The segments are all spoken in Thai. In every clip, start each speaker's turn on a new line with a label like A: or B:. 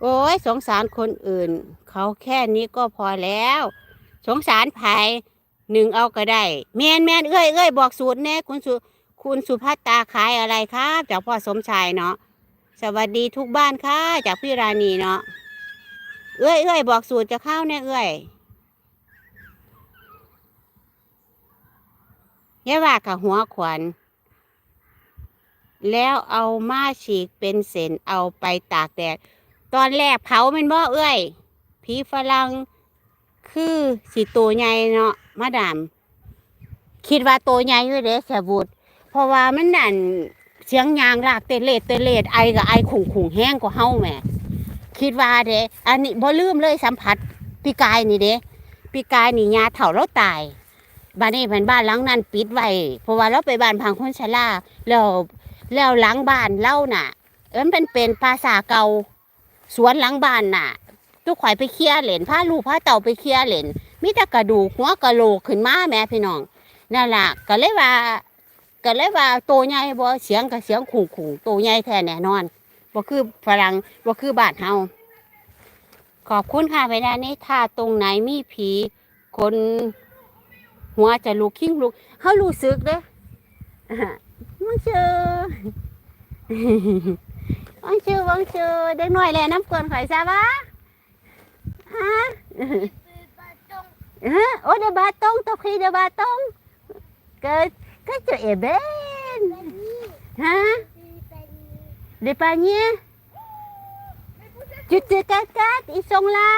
A: โอ้ยสงสารคนอื่น เขาแค่นี้ก็พอแล้ว สงสารภายหนึ่งเอาก็ได้แมนแมนเอ้ยเอ้ยบอกสูตรแน่คุณสุคุณสุภัตตาขายอะไรครับจากพ่อสมชายเนาะสวัสดีทุกบ้านค่ะจากพี่ราณีเนาะเอ้ยเอ้ยบอกสูตรจะเข้าแน่เอ้ยอย่าว่ากับหัวขวัญแล้วเอามาฉีกเป็นเศษเอาไปตากแดด ตอนแรกเผาแมันบ่เอ้ยผีฝรั่งคือสิตัวใหญ่เนาะมาดาม คิดว่าตัวใหญ่อยู่เด้แสบุดเพราะว่ามันนั่นเสียงยางลากเตนเลดเตนเลดไอกับไอขุ่งขุ่งแห้งกว่าเฮาแม่คิดว่าเด้อันนี้บ่ลืมเลยสัมผัสปีกายนี่เด้ปีกายนี่ยาเถ่าแล้วตายบ้านนี้เป็นบ้านหลังนั้นปิดไว้เพราะว่าเราไปบ้านพังคนชราแล้วแล้วหลังบ้านเล่าน่ะเอิ้นเป็นเป็นภาษาเก่า สวนหลังบ้านน่ะทุกข่อยไปเคลียร์เหรนพาลูกพาเต่าไปเคลียร์เหรนมีแต่กระดูกหัวกระโหลกขึ้นมาแม่พี่น้องนั่นล่ะก็เลยว่าก็เลยว่าโตใหญ่บ่เสียงก็เสียงขุ่งขุ่งๆโตใหญ่แท้แน่นอนบ่คือฝรั่งบ่คือบ้านเฮาขอบคุณค่ะเวลานี้ถ้าตรงไหนมีผีคนหัวจะลุกขิ้งลุกเฮารู้สึกเด้อมึ วังชูวังชูเด็กหน่อยแลน้ำกวนข่อยซะวะฮะโอ้เดบาตงตบคีเดบาตงเกิดก็จะเอเบนฮะเดปานีจุด
B: จุดกัดกัด
A: อีสงลา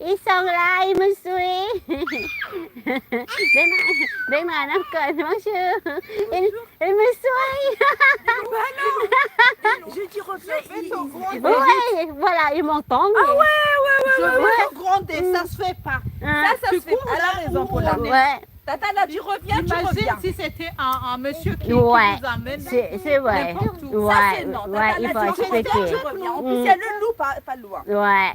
A: isong lay là, Đây mà, me.
B: J'ai
A: voilà, ils m'entendent.
B: Ah ouais, ouais, ouais, ouais. ça se fait pas. Ça, ça se fait pas. Elle a raison pour la
A: Ouais.
B: Tata, tu reviens, tu
C: si c'était un, monsieur qui, nous amène.
A: C'est vrai. Ouais,
B: c'est. Tata, là, le loup, pas, pas loin.
A: Ouais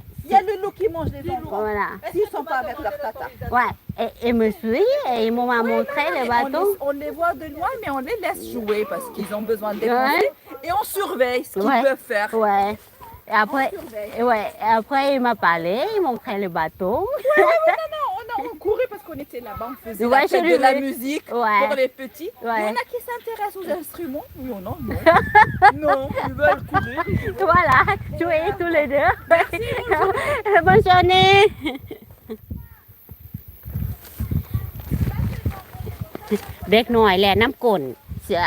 B: qui mange les enfants.
A: voilà.
B: S'ils sont pas avec leur tata.
A: Ouais, et, et me suit, et ils m'ont montré le
B: On les,
A: bateau.
B: on les voit de loin, mais on les laisse jouer parce qu'ils ont besoin de dépenser. Et on surveille ce qu'ils
A: Ouais.
B: peuvent faire.
A: Ouais. Et après, ouais, et après il m'a parlé, il m'a montré le bateau.
B: Non, on a on courait parce qu'on était là-bas, on faisait
A: Ouais,
B: la fête
A: j'ai
B: de
A: vu.
B: la musique
A: Ouais.
B: pour les petits. Il y
A: Ouais.
B: en a qui s'intéressent aux instruments. Oui ou non Non, non ils veulent courir.
A: Voilà, jouer tous les deux. Bonne journée. เด็กหน่อยแหละน้ำก้นเสือ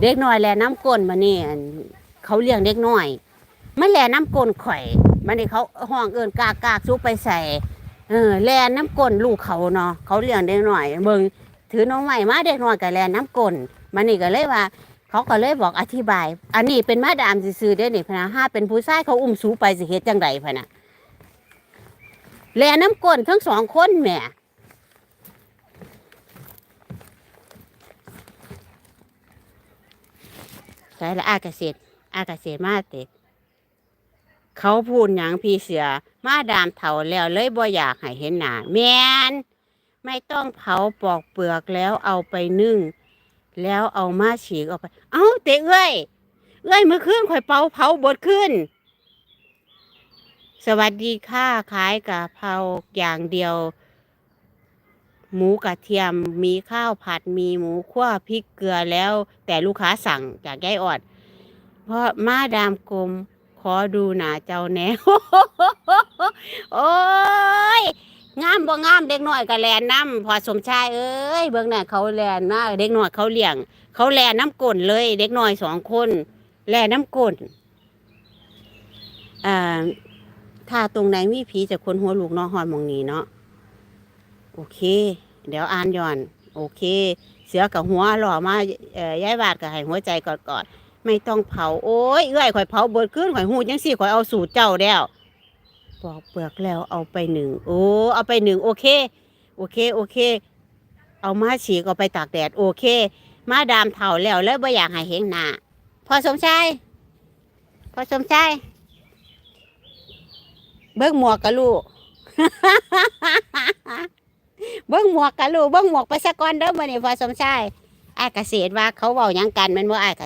A: เด็กหน่อยแหละน้ำก้นมาเนี่ยเขาเลี้ยงเด็กหน่อยมันแหละน้ำก้นข่อยมันนี่เขาห้องเอินกากกากซุกไปใส่ เออแลน้ำก้นลูกเขาเนาะเขาเลี้ยงเด็กหน่อยเบิ่งถือน้องใหม่มาเด็กหน่อยกับแลน้ำก้นมันนี่ก็เลยว่า เขาก็เลยบอกอธิบาย อันนี้เป็นมาดามซื่อๆเด้นี่พะนะห้าเป็นผู้ชายเขาอุ้มสูไปสิเฮ็ดจังไดพนะแลน้ำก้นทั้งสองคนแหม่ใช่ละอากาเกษตอากาเกษตรมาเตะ เขาพูดหยังพี่เสือ มาดามเถาแล้วเลยบ่อยากให้เห็นหน้าแมนไม่ต้องเผาปอกเปลือกแล้วเอาไปนึ่ง แล้วเอามาฉีกออกไป เอ้าเตะเอ้ยเอ้ยมื่อคืนข่อยเป่าเผาบดขึ้น สวัสดีค่ะขายกะเพราอย่างเดียว หมูกระเทียมมีข้าวผัดมีหมูคั่วพริกเกลือแล้ว แต่ลูกค้าสั่งจากยายออด เพราะมาดามกลม อดูหนาเจ้าแนวโอ้ยงามบ่งามเด็กน้อยก็แลนน้ำพอสมชายเอ้ยเบิ่งหน่ะเขาแลนนะเด็กน้อยเขาเลี้ยง เขาแลนน้ำก้นเลย เด็กน้อยสองคน แลนน้ำก้นอ่าถ้าตรงไหนมีผีจะคนหัวลูกเนาะฮอนมองนี้เนาะโอเค เดี๋ยวอ่านย้อน โอเค เสือกับหัวหล่อมาเอ่อยายบาดกับให้หัวใจกอดๆ ไม่ต้องเผาโอ้ยเอื้อยข่อยเผาเบิดขึ้นข่อยหูจังสี่ข่อยเอาสูตรเจ้าแล้วปอกเปลือกแล้วเอาไปหนึ่งโอ้เอาไปหนึ่งโอเค โอเคโอเค เอามาฉีกเอาไปตากแดดโอเค มาดามเถ่าแล้วแล้วบ่อยากให้เห็นหน้าพอสมชายพอสมชายเบิ้งหมวกกับลูกเบิ้งหมวกกับลูกเบิ้งหมวกไปสะก่อนเด้อมื้อนี้พอสมชายอ้เกษตรว่าเขาเว้าหยังกันม่นบ่อ้ายเก